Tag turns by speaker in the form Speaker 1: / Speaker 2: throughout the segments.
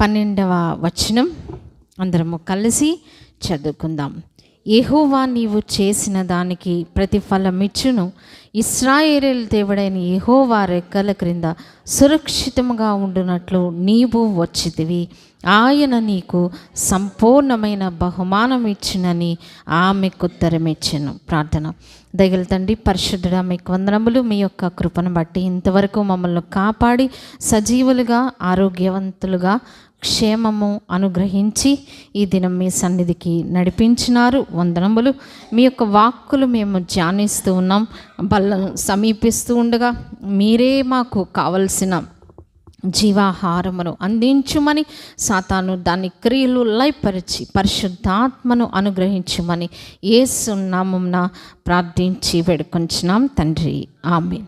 Speaker 1: పన్నెండవ వచనం. అందరము కలిసి చదువుకుందాం. ఎహోవా నీవు చేసిన దానికి ప్రతిఫలమిచ్చును. ఇస్రాయేల్ దేవుడైన ఎహోవా రెక్కల క్రింద సురక్షితముగా ఉండునట్లు నీవు వచ్చితివి. ఆయన నీకు సంపూర్ణమైన బహుమానం ఇచ్చినని ఆమెకు ఉత్తరమిచ్చాను. ప్రార్థన. దయగల తండ్రి పరిశుద్ధుడా మీకు వందనములు. మీ యొక్క కృపను బట్టి ఇంతవరకు మమ్మల్ని కాపాడి సజీవులుగా ఆరోగ్యవంతులుగా క్షేమము అనుగ్రహించి ఈ దినం మీ సన్నిధికి నడిపించినారు. వందనములు. మీ యొక్క వాక్కులు మేము ధ్యానిస్తూ ఉన్నాం. బల్లను సమీపిస్తూ ఉండగా మీరే మాకు కావలసిన జీవాహారమును అందించుమని సాతాను దాని క్రియలు లయపరిచి పరిశుద్ధాత్మను అనుగ్రహించుమని ఏసు నామంన ప్రార్థించి వేడుకొంచున్నాం తండ్రి. ఆమె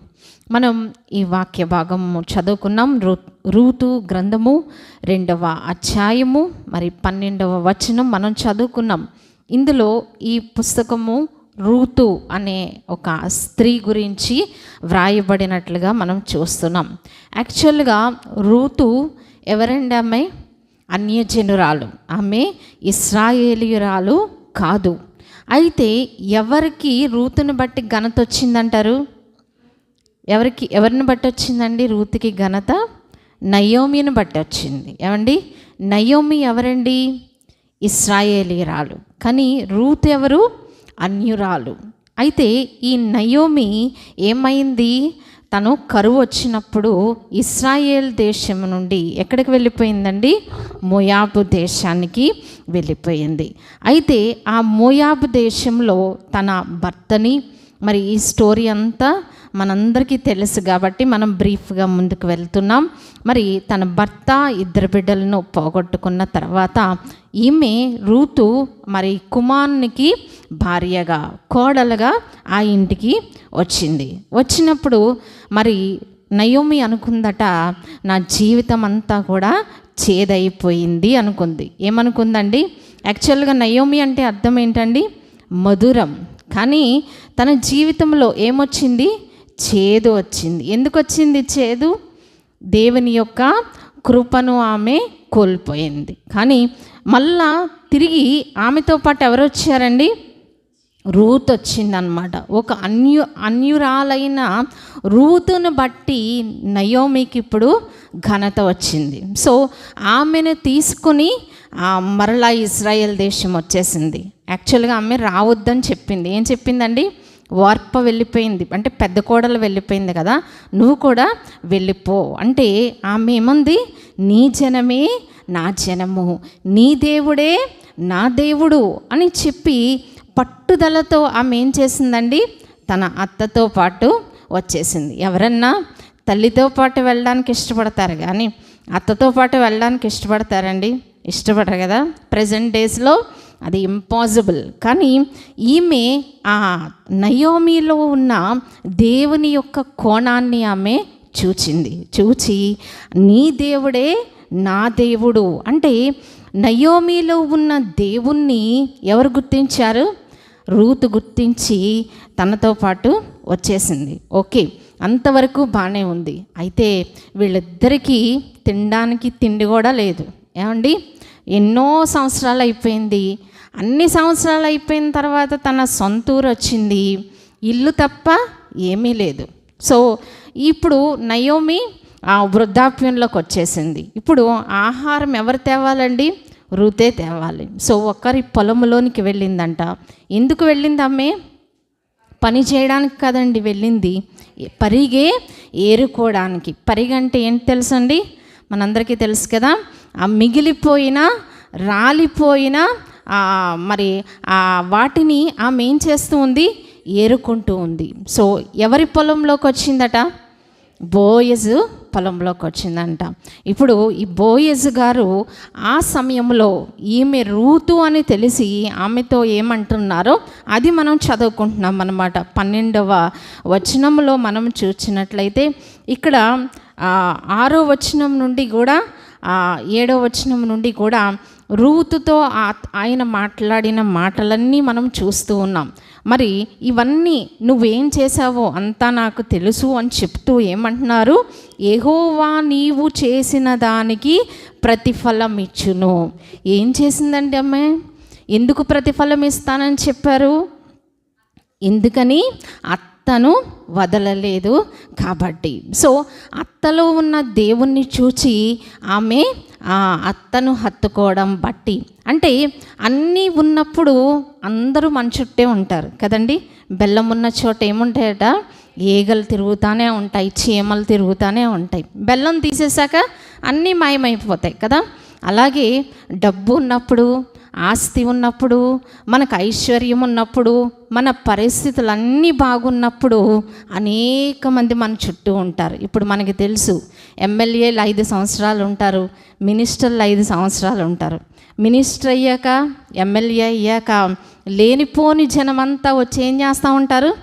Speaker 1: మనం ఈ వాక్య భాగము చదువుకున్నాం. రూ రూతు గ్రంథము రెండవ అధ్యాయము మరి పన్నెండవ వచనం మనం చదువుకున్నాం. ఇందులో ఈ పుస్తకము రూతు అనే ఒక స్త్రీ గురించి వ్రాయబడినట్లుగా మనం చూస్తున్నాం. యాక్చువల్గా రూతు ఎవరండి ఆమె అన్యజనురాలు. ఆమె ఇస్రాయేలీయురాలు కాదు. అయితే ఎవరికి రూతుని బట్టి ఘనత వచ్చిందంటారు? ఎవరికి ఎవరిని బట్టి వచ్చిందండి రూత్కి ఘనత? నయోమిని బట్టి వచ్చింది ఏమండి? నయోమి ఎవరండి? ఇస్రాయేలీరాలు. కానీ రూత్ ఎవరు? అన్యురాలు. అయితే ఈ నయోమి ఏమైంది? తను కరువు వచ్చినప్పుడు ఇస్రాయేల్ దేశం నుండి ఎక్కడికి వెళ్ళిపోయిందండి? మోయాబు దేశానికి వెళ్ళిపోయింది. అయితే ఆ మోయాబు దేశంలో తన భర్తని మరి ఈ స్టోరీ అంతా మనందరికీ తెలుసు కాబట్టి మనం బ్రీఫ్గా ముందుకు వెళ్తున్నాం. మరి తన భర్త ఇద్దరు బిడ్డలను పోగొట్టుకున్న తర్వాత ఈమె రూతు మరి కుమారునికి భార్యగా కోడలుగా ఆ ఇంటికి వచ్చింది. వచ్చినప్పుడు మరి నయోమి అనుకుందట నా జీవితం అంతా కూడా చేదైపోయింది అనుకుంది. ఏమనుకుందండి? యాక్చువల్గా నయోమి అంటే అర్థం ఏంటండి? మధురం. కానీ తన జీవితంలో ఏమొచ్చింది? చేదు వచ్చింది. ఎందుకు వచ్చింది చేదు? దేవుని యొక్క కృపను ఆమె కోల్పోయింది. కానీ మళ్ళా తిరిగి ఆమెతో పాటు ఎవరు వచ్చారండి? రూత్ వచ్చిందనమాట ఒక అన్యు అన్యురాలైన రూతును బట్టి నయోమికి ఇప్పుడు ఘనత వచ్చింది. సో ఆమెను తీసుకుని మరలా ఇజ్రాయెల్ దేశం వచ్చేసింది. యాక్చువల్గా ఆమె రావద్దని చెప్పింది. ఏం చెప్పిందండి? వార్ప వెళ్ళిపోయింది. అంటే పెద్ద కోడలు వెళ్ళిపోయింది కదా నువ్వు కూడా వెళ్ళిపో. అంటే ఆమె ఏముంది? నీ జనమే నా జనము. నీ దేవుడే నా దేవుడు అని చెప్పి పట్టుదలతో ఆమె ఏం చేసిందండి? తన అత్తతో పాటు వచ్చేసింది. ఎవరన్నా తల్లితో పాటు వెళ్ళడానికి ఇష్టపడతారు కానీ అత్తతో పాటు వెళ్ళడానికి ఇష్టపడతారండి? ఇష్టపడరు కదా? ప్రజెంట్ డేస్లో అది ఇంపాసిబుల్ కానీ ఈమె ఆ నయోమిలో ఉన్న దేవుని యొక్క కోణాన్ని ఆమె చూచింది. చూచి నీ దేవుడే నా దేవుడు. అంటే నయోమిలో ఉన్న దేవుణ్ణి ఎవరు గుర్తించారు? రూతు గుర్తించి తనతో పాటు వచ్చేసింది. ఓకే అంతవరకు బాగానే ఉంది. అయితే వీళ్ళిద్దరికీ తినడానికి తిండి కూడా లేదు. ఏమండి? ఎన్నో సంవత్సరాలు అయిపోయింది. అన్ని సంవత్సరాలు అయిపోయిన తర్వాత తన సొంత ఊరు వచ్చింది ఇల్లు తప్ప ఏమీ లేదు. సో ఇప్పుడు నయోమి ఆ వృద్ధాప్యంలోకి వచ్చేసింది. ఇప్పుడు ఆహారం ఎవరు తేవాలండి? రుతే తేవాలి. సో ఒక్కరి పొలంలోనికి వెళ్ళిందంట. ఎందుకు వెళ్ళింది అమ్మే? పని చేయడానికి కదండి వెళ్ళింది. పరిగే ఏరుకోవడానికి. పరిగంటే ఏంటి తెలుసండి? మనందరికీ తెలుసు కదా ఆ మిగిలిపోయిన రాలిపోయిన మరి ఆ వాటిని ఆమె ఏం చేస్తూ ఉంది? ఏరుకుంటూ ఉంది. సో ఎవరి పొలంలోకి వచ్చిందట? బోయజు పొలంలోకి వచ్చిందంట. ఇప్పుడు ఈ బోయజ్ గారు ఆ సమయంలో ఈమె రూతు అని తెలిసి ఆమెతో ఏమంటున్నారో అది మనం చదువుకుంటున్నాం అనమాట పన్నెండవ వచనంలో మనం చూసినట్లయితే ఇక్కడ ఆరో వచనం నుండి కూడా ఏడో వచనం నుండి కూడా రూతుతో ఆ- ఆయన మాట్లాడిన మాటలన్నీ మనం చూస్తూ ఉన్నాం. మరి ఇవన్నీ నువ్వేం చేసావో అంతా నాకు తెలుసు అని చెప్తూ ఏమంటున్నారు? ఏహోవా నీవు చేసిన దానికి ప్రతిఫలం ఇచ్చును. ఏం చేసిందండి అమ్మాయి ఎందుకు ప్రతిఫలం ఇస్తానని చెప్పారు? ఎందుకని? అత్తను వదలలేదు కాబట్టి. సో అత్తలో ఉన్న దేవుణ్ణి చూచి ఆమె ఆ అత్తను హత్తుకోవడం బట్టి. అంటే అన్నీ ఉన్నప్పుడు అందరూ మన చుట్టే ఉంటారు కదండి? బెల్లం ఉన్న చోట ఏముంటాయట? ఈగలు తిరుగుతూనే ఉంటాయి చీమలు తిరుగుతూనే ఉంటాయి. బెల్లం తీసేశాక అన్నీ మాయమైపోతాయి కదా? అలాగే డబ్బు ఉన్నప్పుడు ఆస్తి ఉన్నప్పుడు మనకు ఐశ్వర్యం ఉన్నప్పుడు మన పరిస్థితులన్నీ బాగున్నప్పుడు అనేక మంది మన చుట్టూ ఉంటారు. ఇప్పుడు మనకి తెలుసు ఎమ్మెల్యేలు ఐదు సంవత్సరాలు ఉంటారు మినిస్టర్లు ఐదు సంవత్సరాలు ఉంటారు. మినిస్టర్ అయ్యాక ఎమ్మెల్యే అయ్యాక లేనిపోని జనమంతా వచ్చి ఏం చేస్తూ ఉంటారు?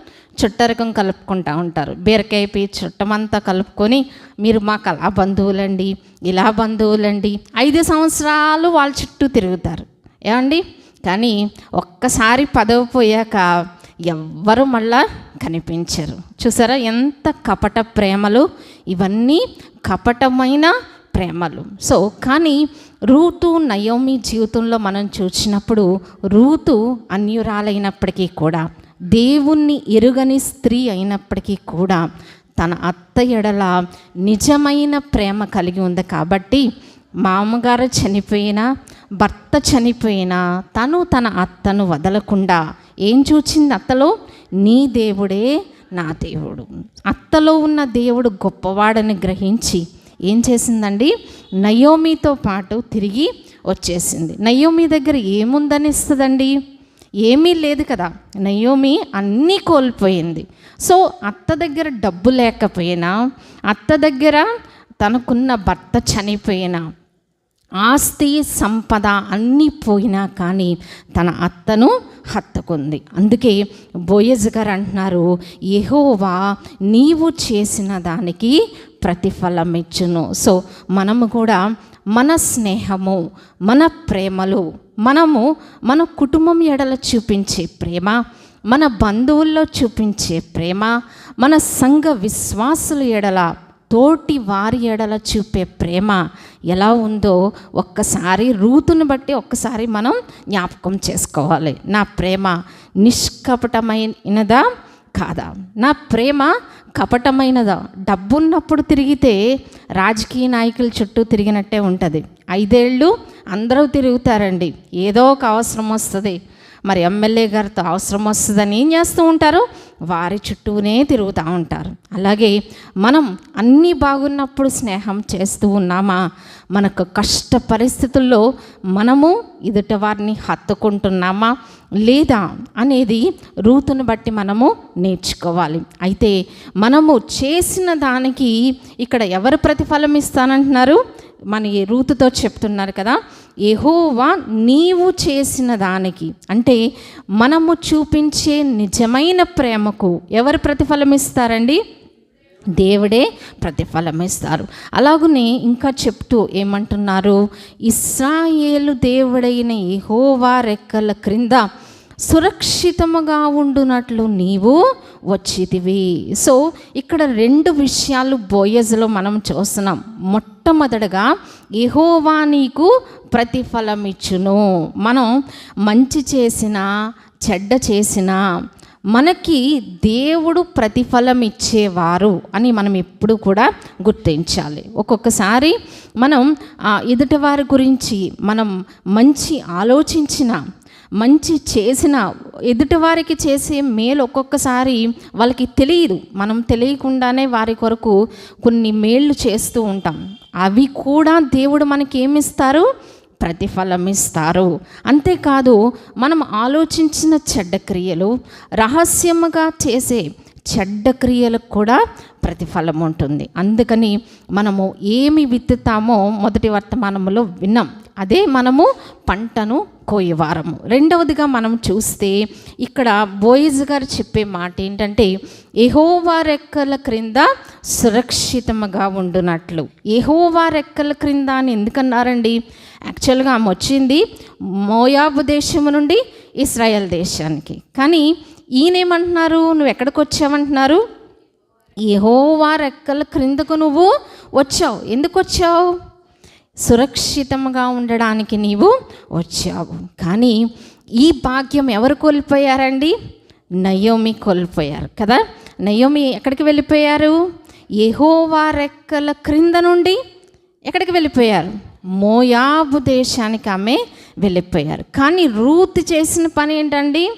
Speaker 1: చుట్టరికం కలుపుకుంటూ ఉంటారు. బీరకాయపి చుట్టమంతా కలుపుకొని మీరు మాకు అలా బంధువులండి ఇలా బంధువులండి ఐదు సంవత్సరాలు వాళ్ళ చుట్టూ తిరుగుతారు. ఏమండి? కానీ ఒక్కసారి పదవి పోయాక ఎవ్వరు మళ్ళా కనిపించరు. చూసారా ఎంత కపట ప్రేమలు? ఇవన్నీ కపటమైన ప్రేమలు. సో కానీ రూతు నయోమి జీవితంలో మనం చూసినప్పుడు రూతు అన్యురాలైనప్పటికీ కూడా దేవుణ్ణి ఎరుగని స్త్రీ అయినప్పటికీ కూడా తన అత్త ఎడల నిజమైన ప్రేమ కలిగి ఉంది కాబట్టి మామగారు చనిపోయినా భర్త చనిపోయినా తను తన అత్తను వదలకుండా ఏం చూచింది అత్తలో? నీ దేవుడే నా దేవుడు. అత్తలో ఉన్న దేవుడు గొప్పవాడని గ్రహించి ఏం చేసిందండి? నయోమితో పాటు తిరిగి వచ్చేసింది. నయోమి దగ్గర ఏముందని ఇస్తుందండి? ఏమీ లేదు కదా. నయోమి అన్నీ కోల్పోయింది. సో అత్త దగ్గర డబ్బు లేకపోయినా అత్త దగ్గర తనకున్న భర్త చనిపోయినా ఆస్తి సంపద అన్నీ పోయినా కానీ తన అత్తను హత్తుకుంది. అందుకే బోయజ్ గారు అంటున్నారు ఎహోవా నీవు చేసిన దానికి ప్రతిఫలం ఇచ్చును. సో మనము కూడా మన స్నేహము మన ప్రేమలు మనము మన కుటుంబం ఎడల చూపించే ప్రేమ మన బంధువుల్లో చూపించే ప్రేమ మన సంఘ విశ్వాసుల ఎడల తోటి వారి ఎడల చూపే ప్రేమ ఎలా ఉందో ఒక్కసారి రూతును బట్టి ఒక్కసారి మనం జ్ఞాపకం చేసుకోవాలి. నా ప్రేమ నిష్కపటమైనదా కాదా? నా ప్రేమ కపటమైనదా? డబ్బున్నప్పుడు తిరిగితే రాజకీయ నాయకుల చుట్టూ తిరిగినట్టే ఉంటుంది. ఐదేళ్ళు అందరూ తిరుగుతారండి. ఏదో ఒక అవసరం వస్తుంది. మరి ఎమ్మెల్యే గారితో అవసరం వస్తుందని ఏం చేస్తూ ఉంటారు? వారి చుట్టూనే తిరుగుతూ ఉంటారు. అలాగే మనం అన్నీ బాగున్నప్పుడు స్నేహం చేస్తూ ఉన్నామా? మనకు కష్ట పరిస్థితుల్లో మనము ఎదుట వారిని హత్తుకుంటున్నామా? లేదా అనేది రూతును బట్టి మనము నేర్చుకోవాలి. అయితే మనము చేసిన దానికి ఇక్కడ ఎవరు ప్రతిఫలం ఇస్తానంటున్నారు? మన ఈ రూతుతో చెప్తున్నారు కదా ఎహోవా నీవు చేసిన దానికి అంటే మనము చూపించే నిజమైన ప్రేమకు ఎవరు ప్రతిఫలం ఇస్తారండి? దేవుడే ప్రతిఫలం ఇస్తారు. అలాగనే ఇంకా చెప్తూ ఏమంటున్నారు ఇస్రాయేలు దేవుడైన ఎహోవా రెక్కల క్రింద సురక్షితముగా ఉండునట్లు నీవు వచ్చితివి సో ఇక్కడ రెండు విషయాలు బోయజ్లో మనం చూస్తున్నాం. మొట్టమొదటగా యెహోవా నీకు ప్రతిఫలం ఇచ్చును మనం మంచి చేసిన చెడ్డ చేసినా మనకి దేవుడు ప్రతిఫలం ఇచ్చేవారు అని మనం ఎప్పుడు కూడా గుర్తించాలి. ఒక్కొక్కసారి మనం ఆ, గురించి మనం మంచి ఆలోచించిన మంచి చేసిన ఎదుటివారికి చేసే మేలు ఒక్కొక్కసారి వాళ్ళకి తెలియదు. మనం తెలియకుండానే వారి కొరకు కొన్ని మేళ్ళు చేస్తూ ఉంటాం. అవి కూడా దేవుడు మనకి ఏమిస్తారు ప్రతిఫలం ఇస్తారు అంతేకాదు మనం ఆలోచించిన చెడ్డ క్రియలు రహస్యముగా చేసే చెడ్డ క్రియలకు కూడా ప్రతిఫలం ఉంటుంది అందుకని మనము ఏమి విత్తుతామో మొదటి వర్తమానంలో విన్నాం. అదే మనము పంటను కోయవారము రెండవదిగా మనం చూస్తే ఇక్కడ బోయిజ్ గారు చెప్పే మాట ఏంటంటే ఎహోవా రెక్కల క్రింద సురక్షితముగా ఉండునట్లు. ఎహోవా రెక్కల క్రింద అని ఎందుకన్నారండి? యాక్చువల్గా ఆమె వచ్చింది మోయాబు దేశము నుండి ఇస్రాయల్ దేశానికి. కానీ ఈయనేమంటున్నారు? నువ్వు ఎక్కడికి వచ్చావంటున్నారు? యెహోవా రెక్కల క్రిందకు నువ్వు వచ్చావు. ఎందుకు వచ్చావు? సురక్షితంగా ఉండడానికి నీవు వచ్చావు. కానీ ఈ భాగ్యం ఎవరు కోల్పోయారండి? నయోమి కోల్పోయారు కదా? నయోమి ఎక్కడికి వెళ్ళిపోయారు? ఎహోవా రెక్కల క్రింద నుండి ఎక్కడికి వెళ్ళిపోయారు? మోయాబు దేశానికి ఆమె వెళ్ళిపోయారు. కానీ రూత్ చేసిన పని ఏంటండి?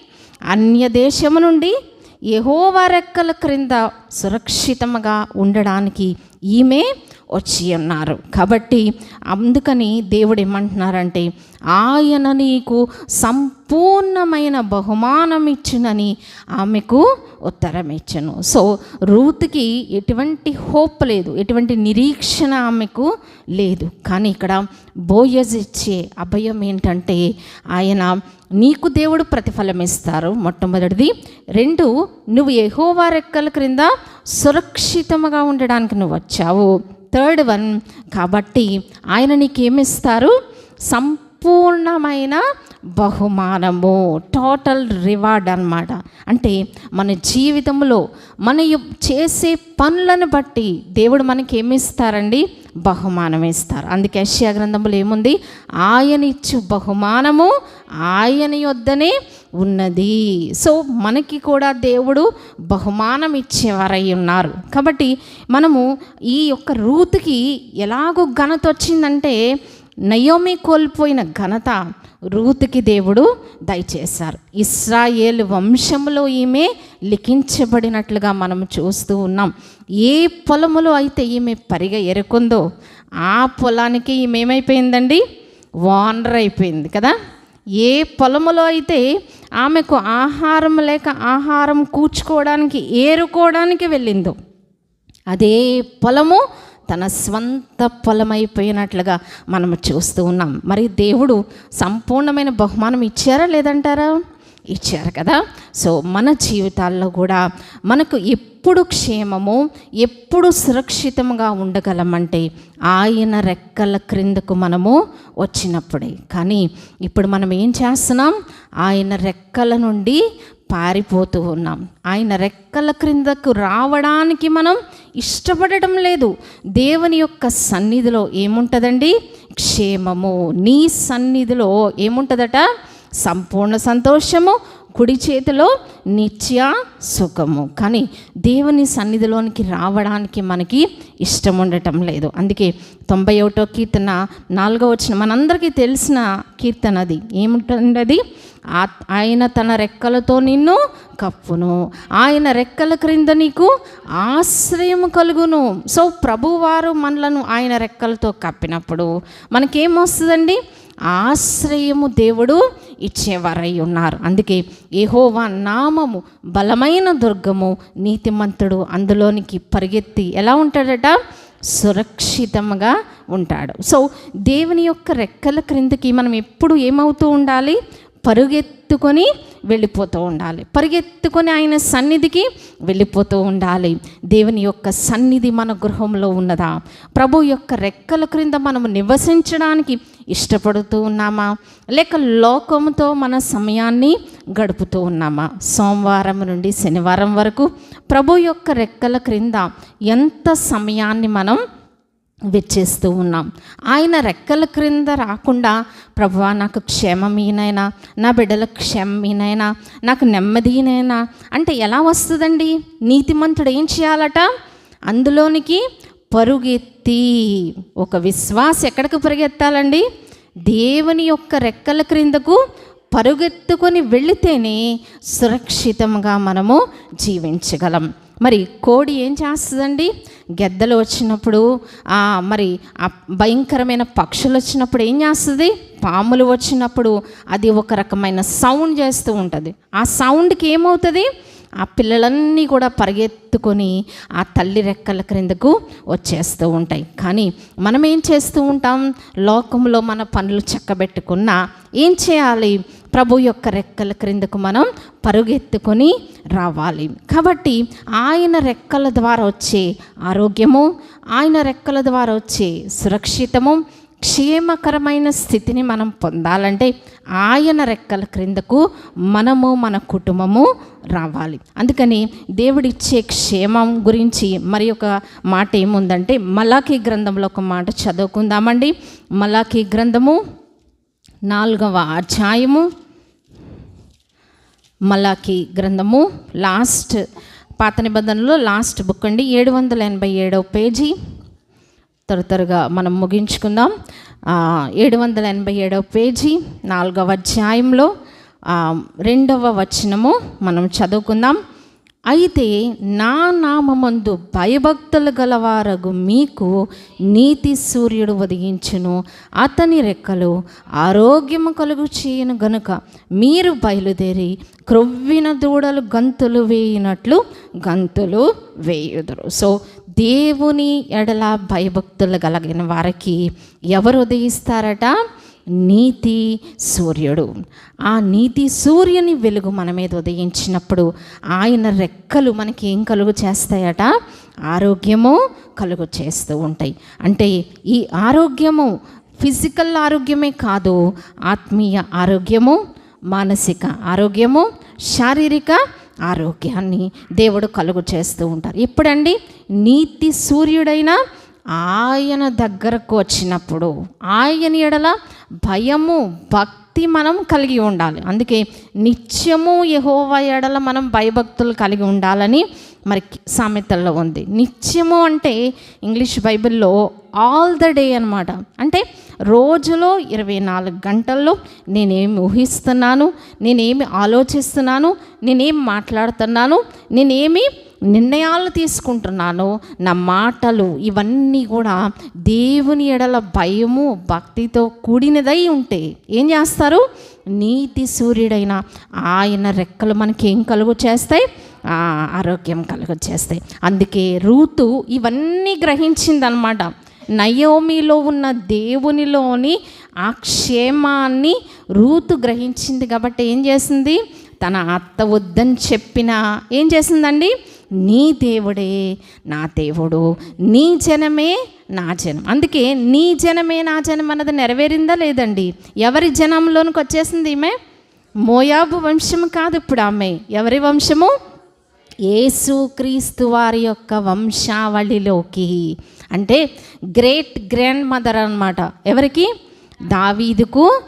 Speaker 1: అన్య దేశము నుండి యెహోవా రెక్కల క్రింద సురక్షితంగా ఉండడానికి ఈమె వచ్చి ఉన్నారు కాబట్టి అందుకని దేవుడు ఏమంటున్నారంటే ఆయన నీకు సంపూర్ణమైన బహుమానం ఇచ్చునని ఆమెకు ఉత్తరం ఇచ్చను. సో రూత్కి ఎటువంటి హోప్ లేదు ఎటువంటి నిరీక్షణ ఆమెకు లేదు. కానీ ఇక్కడ బోయజ్ ఇచ్చే అభయం ఏంటంటే ఆయన నీకు దేవుడు ప్రతిఫలం ఇస్తారు మొట్టమొదటిది. రెండు నువ్వు ఎహోవా రెక్కల క్రింద సురక్షితముగా ఉండడానికి నువ్వు వచ్చావు. థర్డ్ వన్ కాబట్టి ఆయన నీకు ఏమిస్తారు సంపూర్ణమైన బహుమానము టోటల్ రివార్డ్ అన్నమాట. అంటే మన జీవితంలో మన చేసే పనులను బట్టి దేవుడు మనకి ఏమిస్తారండి బహుమానం ఇస్తారు అందుకే యశ్యా గ్రంథంలో ఏముంది? ఆయన ఇచ్చు బహుమానము ఆయన యొద్దనే ఉన్నది. సో మనకి కూడా దేవుడు బహుమానం ఇచ్చేవారై ఉన్నారు. కాబట్టి మనము ఈ యొక్క రూతుకి ఎలాగో ఘనత వచ్చిందంటే నయోమి కోల్పోయిన ఘనత రూతుకి దేవుడు దయచేశారు. ఇస్రాయేల్ వంశంలో ఈమె లిఖించబడినట్లుగా మనం చూస్తూ ఉన్నాం. ఏ పొలములో అయితే ఈమె పరిగ ఎరుకుందో ఆ పొలానికి ఈమె ఏమైపోయిందండి? వానర్ అయిపోయింది కదా? ఏ పొలములో అయితే ఆమెకు ఆహారం లేక ఆహారం కూర్చుకోవడానికి ఏరుకోవడానికి వెళ్ళిందో అదే పొలము తన స్వంత పొలమైపోయినట్లుగా మనం చూస్తూ ఉన్నాం. మరి దేవుడు సంపూర్ణమైన బహుమానం ఇచ్చారా లేదంటారా? ఇచ్చారు కదా. సో మన జీవితాల్లో కూడా మనకు ఎప్పుడు క్షేమము ఎప్పుడు సురక్షితంగా ఉండగలమంటే ఆయన రెక్కల క్రిందకు మనము వచ్చినప్పుడే. కానీ ఇప్పుడు మనం ఏం చేస్తున్నాం? ఆయన రెక్కల నుండి పారిపోతూ ఉన్నాం. ఆయన రెక్కల క్రిందకు రావడానికి మనం ఇష్టపడటం లేదు. దేవుని యొక్క సన్నిధిలో ఏముంటుందండి? క్షేమము. నీ సన్నిధిలో ఏముంటుందట? సంపూర్ణ సంతోషము కుడి చేతిలో నిత్య సుఖము. కానీ దేవుని సన్నిధిలోనికి రావడానికి మనకి ఇష్టం ఉండటం లేదు. అందుకే తొంభై ఒకటో కీర్తన నాలుగో వచ్చిన మనందరికీ తెలిసిన కీర్తన అది. ఏముంటుంది ఆ- ఆయన తన రెక్కలతో నిన్ను కప్పును. ఆయన రెక్కల క్రింద నీకు ఆశ్రయం కలుగును. సో ప్రభువారు మనలను ఆయన రెక్కలతో కప్పినప్పుడు మనకేమొస్తుందండి? ఆశ్రయము దేవుడు ఇచ్చేవారై ఉన్నారు. అందుకే ఏహోవా నామము బలమైన దుర్గము నీతిమంతుడు అందులోనికి పరిగెత్తి ఎలా ఉంటాడట? సురక్షితంగా ఉంటాడు. సో దేవుని యొక్క రెక్కల క్రిందకి మనం ఎప్పుడు ఏమవుతూ ఉండాలి? పరుగెత్తుకొని వెళ్ళిపోతూ ఉండాలి. పరిగెత్తుకొని ఆయన సన్నిధికి వెళ్ళిపోతూ ఉండాలి. దేవుని యొక్క సన్నిధి మన గృహంలో ఉన్నదా? ప్రభు యొక్క రెక్కల క్రింద మనం నివసించడానికి ఇష్టపడుతూ ఉన్నామా? లేక లోకంతో మన సమయాన్ని గడుపుతూ ఉన్నామా? సోమవారం నుండి శనివారం వరకు ప్రభు యొక్క రెక్కల క్రింద ఎంత సమయాన్ని మనం వెచ్చేస్తూ ఉన్నాం. ఆయన రెక్కల క్రింద రాకుండా ప్రభువా నాకు క్షేమమీనైనా నా బిడ్డల క్షేమమీనైనా నాకు నెమ్మదినైనా అంటే ఎలా వస్తుందండి? నీతిమంతుడు ఏం చేయాలట? అందులోనికి పరుగెత్తి ఒక విశ్వాస ఎక్కడికి పరిగెత్తాలండి? దేవుని యొక్క రెక్కల క్రిందకు పరుగెత్తుకొని వెళితేనే సురక్షితంగా మనము జీవించగలం. మరి కోడి ఏం చేస్తుందండి? గెద్దలు వచ్చినప్పుడు మరి ఆ భయంకరమైన పక్షులు వచ్చినప్పుడు ఏం చేస్తుంది? పాములు వచ్చినప్పుడు అది ఒక రకమైన సౌండ్ చేస్తూ ఉంటుంది. ఆ సౌండ్కి ఏమవుతుంది? ఆ పిల్లలన్నీ కూడా పరిగెత్తుకొని ఆ తల్లి రెక్కల క్రిందకు వచ్చేస్తూ ఉంటాయి. కానీ మనం ఏం చేస్తూ ఉంటాం? లోకంలో మన పనులు చక్కబెట్టుకున్నా ఏం చేయాలి? ప్రభు యొక్క రెక్కల క్రిందకు మనం పరుగెత్తుకొని రావాలి. కాబట్టి ఆయన రెక్కల ద్వారా వచ్చే ఆరోగ్యము ఆయన రెక్కల ద్వారా వచ్చే సురక్షితము క్షేమకరమైన స్థితిని మనం పొందాలంటే ఆయన రెక్కల క్రిందకు మనము మన కుటుంబము రావాలి. అందుకని దేవుడిచ్చే క్షేమం గురించి మరి ఒక మాట ఏముందంటే మలాఖీ గ్రంథంలో ఒక మాట చదువుకుందామండి. మలాఖీ గ్రంథము నాలుగవ అధ్యాయము. మలాకి గ్రంథము లాస్ట్ పాత నిబంధనలో లాస్ట్ బుక్ అండి. ఏడు వందల ఎనభై ఏడవ పేజీ. త్వర త్వరగా మనం ముగించుకుందాం. ఏడు వందల ఎనభై ఏడవ పేజీ నాలుగవ అధ్యాయంలో రెండవ వచనము మనం చదువుకుందాం. అయితే నా నామందు భయభక్తులు గలవారగు మీకు నీతి సూర్యుడు ఉదయించును. అతని రెక్కలు ఆరోగ్యము కలుగు చేయను గనుక మీరు బయలుదేరి క్రొవ్విన దూడలు గంతులు వేయినట్లు గంతులు వేయుదురు. సో దేవుని ఎడల భయభక్తులు కలిగిన వారికి ఎవరు ఉదయిస్తారట? నీతి సూర్యుడు. ఆ నీతి సూర్యుని వెలుగు మన మీద ఉదయించినప్పుడు ఆయన రెక్కలు మనకి ఏం కలుగు చేస్తాయట? ఆరోగ్యము కలుగు చేస్తూ ఉంటాయి. అంటే ఈ ఆరోగ్యము ఫిజికల్ ఆరోగ్యమే కాదు ఆత్మీయ ఆరోగ్యము మానసిక ఆరోగ్యము శారీరక ఆరోగ్యాన్ని దేవుడు కలుగు చేస్తూ ఉంటారు. ఎప్పుడండి నీతి సూర్యుడైన ఆయన దగ్గరకు వచ్చినప్పుడు ఆయన ఎడల భయము భక్తి భక్తి మనం కలిగి ఉండాలి. అందుకే నిత్యము యహోవా ఎడల మనం భయభక్తులు కలిగి ఉండాలని మరి సామెతల్లో ఉంది. నిత్యము అంటే ఇంగ్లీష్ బైబిల్లో ఆల్ ద డే అనమాట అంటే రోజులో ఇరవై నాలుగు గంటల్లో నేనేమి ఊహిస్తున్నాను నేనేమి ఆలోచిస్తున్నాను నేనేమి మాట్లాడుతున్నాను నేనేమి నిర్ణయాలు తీసుకుంటున్నాను నా మాటలు ఇవన్నీ కూడా దేవుని ఎడల భయము భక్తితో కూడినదై ఉంటే ఏం చేస్తారు? నీతి సూర్యుడైన ఆయన రెక్కలు మనకి ఏం కలుగు చేస్తాయి? ఆ, ఆరోగ్యం కలుగు చేస్తాయి. అందుకే రూతు ఇవన్నీ గ్రహించిందనమాట. నయోమిలో ఉన్న దేవునిలోని ఆ క్షేమాన్ని రూతు గ్రహించింది కాబట్టి ఏం చేసింది? తన అత్త వద్దని చెప్పిన ఏం చేసిందండి? నీ దేవుడే నా దేవుడు నీ జనమే నా జనం. అందుకే నీ జనమే నా జనం అన్నది నెరవేరిందా లేదండి? ఎవరి జనంలోనికి వచ్చేసింది ఈమె? మోయాబు వంశము కాదు ఇప్పుడు ఆమె. ఎవరి వంశము? యేసు క్రీస్తు వారి యొక్క వంశావళిలోకి. అంటే గ్రేట్ గ్రాండ్ మదర్ అనమాట ఎవరికి? దావీదుకు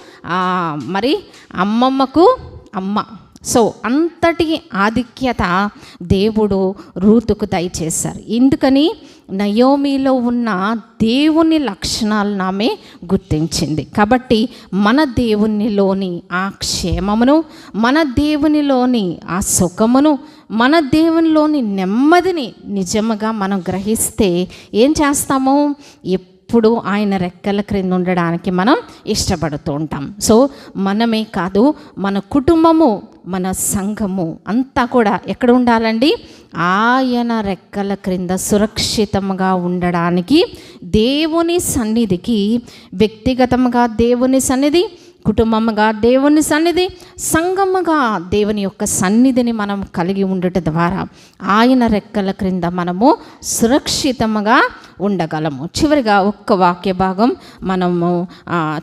Speaker 1: మరి అమ్మమ్మకు అమ్మ. సో అంతటి ఆధిక్యత దేవుడు రూతుకు దయచేశారు. ఎందుకని నయోమిలో ఉన్న దేవుని లక్షణాలను ఆమె గుర్తించింది. కాబట్టి మన దేవునిలోని ఆ క్షేమమును మన దేవునిలోని ఆ సుఖమును మన దేవునిలోని నెమ్మదిని నిజముగా మనం గ్రహిస్తే ఏం చేస్తాము? ఎప్పుడు ఆయన రెక్కల క్రింద ఉండడానికి మనం ఇష్టపడుతూ ఉంటాం. సో మనమే కాదు మన కుటుంబము మన సంఘము అంతా కూడా ఎక్కడ ఉండాలండి? ఆయన రెక్కల క్రింద సురక్షితంగా ఉండడానికి దేవుని సన్నిధికి వ్యక్తిగతంగా దేవుని సన్నిధి కుటుంబముగా దేవుని సన్నిధి సంఘముగా దేవుని యొక్క సన్నిధిని మనం కలిగి ఉండుట ద్వారా ఆయన రెక్కల క్రింద మనము సురక్షితముగా ఉండగలము. చివరిగా ఒక్క వాక్య భాగం మనము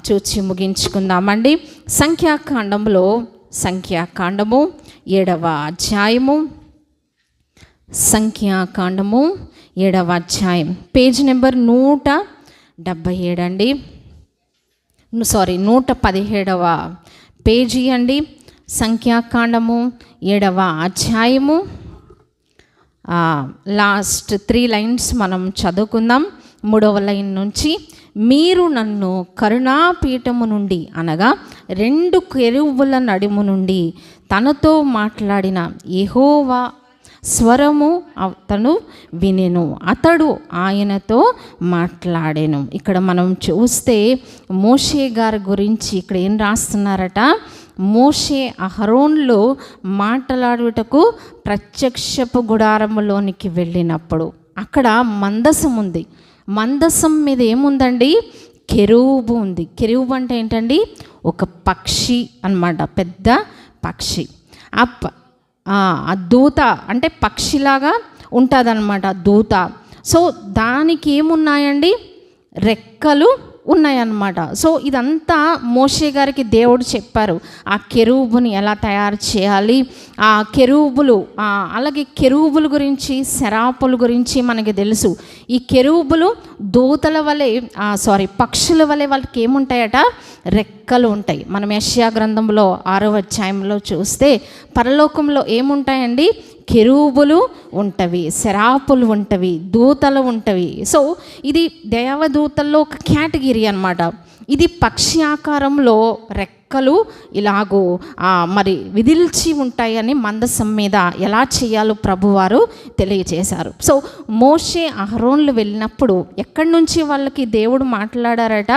Speaker 1: చూచి ముగించుకుందామండి. సంఖ్యాకాండంలో సంఖ్యాకాండము ఏడవ అధ్యాయము. సంఖ్యాకాండము ఏడవ అధ్యాయం. పేజ్ నెంబర్ నూట డెబ్భై ఏడండి సారీ నూట పదిహేడవ పేజీ అండి సంఖ్యాకాండము ఏడవ అధ్యాయము. లాస్ట్ త్రీ లైన్స్ మనం చదువుకుందాం. మూడవ లైన్ నుంచి మీరు నన్ను కరుణాపీఠము నుండి అనగా రెండు కెరువుల నడుము నుండి తనతో మాట్లాడిన ఎహోవా స్వరము అతను వినెను. అతడు ఆయనతో మాట్లాడాను. ఇక్కడ మనం చూస్తే మోషే గారి గురించి ఇక్కడ ఏం రాస్తున్నారట? మోషే అహరోన్లో మాట్లాడుటకు ప్రత్యక్షపు గుడారములోనికి వెళ్ళినప్పుడు అక్కడ మందసం ఉంది మందసం మీద ఏముందండి? కెరూబు ఉంది. కెరూబు అంటే ఏంటండి? ఒక పక్షి అన్నమాట. పెద్ద పక్షి. ఆ ఆ ఆ దూత అంటే పక్షిలాగా ఉంటుందన్నమాట దూత. సో దానికి ఏమున్నాయండి? రెక్కలు ఉన్నాయన్నమాట. సో ఇదంతా మోషే గారికి దేవుడు చెప్పారు. ఆ కెరూబుని ఎలా తయారు చేయాలి? ఆ కెరూబులు అలాగే కెరూబుల గురించి శరాపుల గురించి మనకి తెలుసు. ఈ కెరూబులు దూతల వలె సారీ పక్షుల వలె వాళ్ళకి ఏముంటాయట? రెక్కలు ఉంటాయి. మనం యష్యా గ్రంథంలో ఆరో అధ్యాయంలో చూస్తే పరలోకంలో ఏముంటాయండి? కెరూబులు ఉంటవి శరాపులు ఉంటవి దూతలు ఉంటవి. సో ఇది దేవదూతల్లో ఒక కేటగిరీ అనమాట ఇది పక్షి ఆకారంలో రెక్కలు ఇలాగూ మరి విదిల్చి ఉంటాయని మందసం మీద ఎలా చేయాలో ప్రభువారు తెలియజేశారు సో మోషే అహరోన్లు వెళ్ళినప్పుడు ఎక్కడి నుంచి వాళ్ళకి దేవుడు మాట్లాడారట?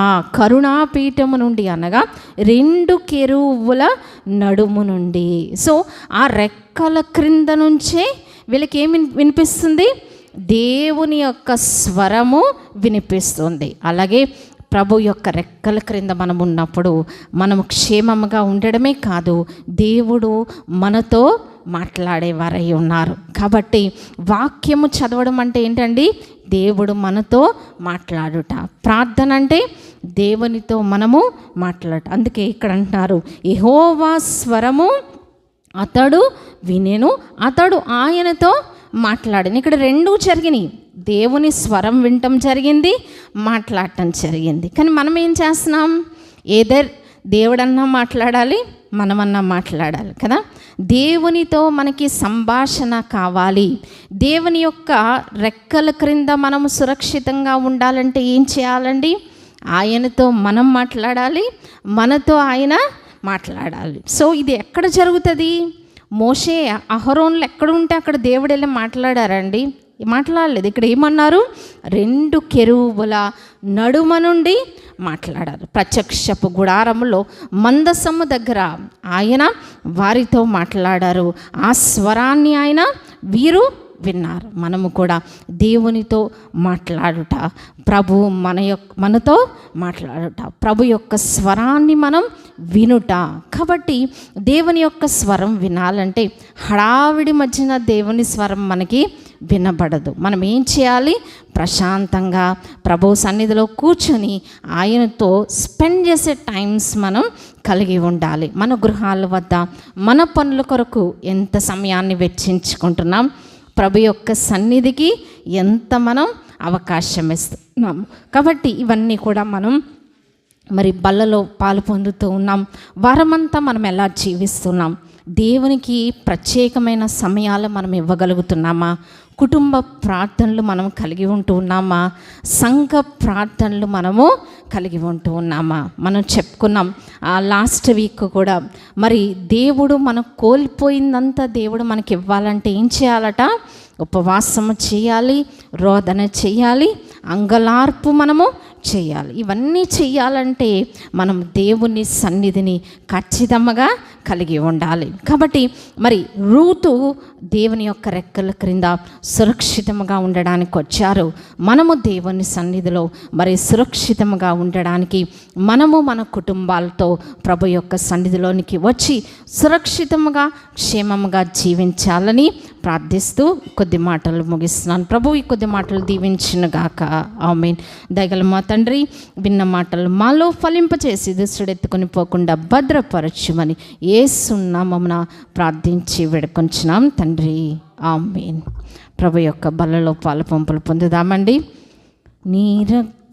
Speaker 1: ఆ కరుణాపీఠము నుండి అనగా రెండు కెరువుల నడుము నుండి. సో ఆ రెక్కల క్రింద నుంచే వీళ్ళకి ఏమి వినిపిస్తుంది? దేవుని యొక్క స్వరము వినిపిస్తుంది. అలాగే ప్రభు యొక్క రెక్కల క్రింద మనం ఉన్నప్పుడు మనం క్షేమముగా ఉండడమే కాదు దేవుడు మనతో మాట్లాడేవారై ఉన్నారు. కాబట్టి వాక్యము చదవడం అంటే ఏంటండి? దేవుడు మనతో మాట్లాడుట. ప్రార్థన అంటే దేవునితో మనము మాట్లాడట. అందుకే ఇక్కడ అంటున్నారు యెహోవా స్వరము అతడు వినెను అతడు ఆయనతో మాట్లాడను. ఇక్కడ రెండూ జరిగినాయి. దేవుని స్వరం వినటం జరిగింది మాట్లాడటం జరిగింది. కానీ మనం ఏం చేస్తున్నాం? ఏదర్ దేవుడన్నా మాట్లాడాలి మనమన్నా మాట్లాడాలి కదా? దేవునితో మనకి సంభాషణ కావాలి. దేవుని యొక్క రెక్కల క్రింద మనము సురక్షితంగా ఉండాలంటే ఏం చేయాలండి? ఆయనతో మనం మాట్లాడాలి మనతో ఆయన మాట్లాడాలి. సో ఇది ఎక్కడ జరుగుతుంది? మోషే అహరోన్లు ఎక్కడ ఉంటే అక్కడ దేవుడు వెళ్ళి మాట్లాడారండి. మాట్లాడలేదు. ఇక్కడ ఏమన్నారు? రెండు కెరువుల నడుమ నుండి మాట్లాడారు. ప్రత్యక్షపు గుడారములో మందసము దగ్గర ఆయన వారితో మాట్లాడారు. ఆ స్వరాన్ని ఆయన వీరు విన్నారు. మనము కూడా దేవునితో మాట్లాడుట ప్రభు మన యొక్క మనతో మాట్లాడుట ప్రభు యొక్క స్వరాన్ని మనం వినుట. కాబట్టి దేవుని యొక్క స్వరం వినాలంటే హడావిడి మధ్యన దేవుని స్వరం మనకి వినబడదు. మనం ఏం చేయాలి? ప్రశాంతంగా ప్రభు సన్నిధిలో కూర్చొని ఆయనతో స్పెండ్ చేసే టైమ్స్ మనం కలిగి ఉండాలి. మన గృహాల వద్ద మన పనుల కొరకు ఎంత సమయాన్ని వెచ్చించుకుంటున్నాం? ప్రభు యొక్క సన్నిధికి ఎంత మనం అవకాశం ఇస్తున్నాము? కాబట్టి ఇవన్నీ కూడా మనం మరి బల్లలో పాలు పొందుతూ ఉన్నాం. వారమంతా మనం ఎలా జీవిస్తున్నాం? దేవునికి ప్రత్యేకమైన సమయాలు మనం ఇవ్వగలుగుతున్నామా? కుటుంబ ప్రార్థనలు మనం కలిగి ఉంటూ ఉన్నామా? సంఘ ప్రార్థనలు మనము కలిగి ఉంటూ ఉన్నామా? మనం చెప్పుకున్నాం ఆ లాస్ట్ వీక్ కూడా మరి దేవుడు మనం కోల్పోయిందంతా దేవుడు మనకి ఇవ్వాలంటే ఏం చేయాలట? ఉపవాసము చేయాలి రోదన చేయాలి అంగలార్పు మనము చేయాలి. ఇవన్నీ చేయాలంటే మనం దేవుని సన్నిధిని ఖచ్చితంగా కలిగి ఉండాలి. కాబట్టి మరి రూతు దేవుని యొక్క రెక్కల క్రింద సురక్షితంగా ఉండడానికి వచ్చారు. మనము దేవుని సన్నిధిలో మరి సురక్షితంగా ఉండడానికి మనము మన కుటుంబాలతో ప్రభు యొక్క సన్నిధిలోనికి వచ్చి సురక్షితంగా క్షేమంగా జీవించాలని ప్రార్థిస్తూ కొద్ది మాటలు ముగిస్తున్నాను. ప్రభు ఈ కొద్ది మాటలు దీవించిన గాక ఆమెన్. దయగల మాత తండ్రి విన్న మాటలు మాలో ఫలింపచేసి దుస్తుడెత్తుకొని పోకుండా భద్రపరచుమని ఏసున్నామమున ప్రార్థించి వేడుకొంచున్నాం తండ్రి. ఆమెన్. ప్రభు యొక్క బలలో పాలు పంపులు పొందుదామండి. నీ